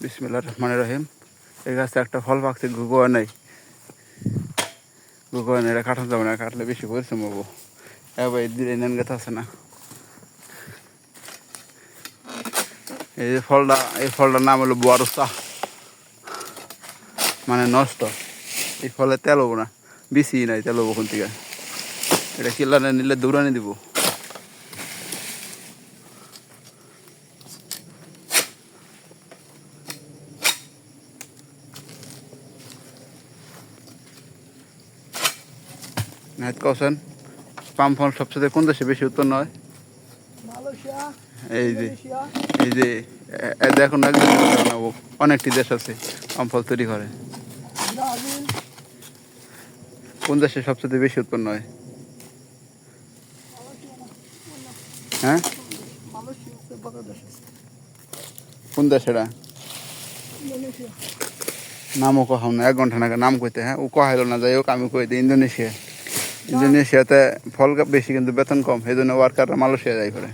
বিসমিল্লা রহমান রহিম। এই গাছে একটা ফল পাকছে, গুগোয়া নেই। গুগোয়া নেই, এটা কাটানো যাবে না কাটলে বেশি পরিশ্রম হব। এবার এই দিলে নেন গাছ আছে না। এই যে ফলটা, এই ফলটার নাম হলো বরসা মানে নষ্ট। এই ফলে তেল হব না বেশি নাই তেল হব কোন থেকে। এটা কিল্লানে নিলে দৌড়ানি দিব। নাহিদ কৌশন পাম ফল সবচেয়ে কোন দেশে বেশি উৎপন্ন হয় এই যে এই যে দেখুন অনেকটি দেশ আছে পাম ফল তৈরি করে। কোন দেশে সবচেয়ে বেশি উৎপন্ন হয়? হ্যাঁ। কোন দেশ এটা? নামও কহাম না এক ঘণ্টা নাকি নাম কইতে হ্যাঁ? ও কহাইলো না যাই হোক আমি কই দিই ইন্দোনেশিয়া। ইন্দোনেশিয়াতে ফল বেশি কিন্তু বেতন কম সেই জন্য ওয়ার্কাররা মালয়েশিয়া যাই করে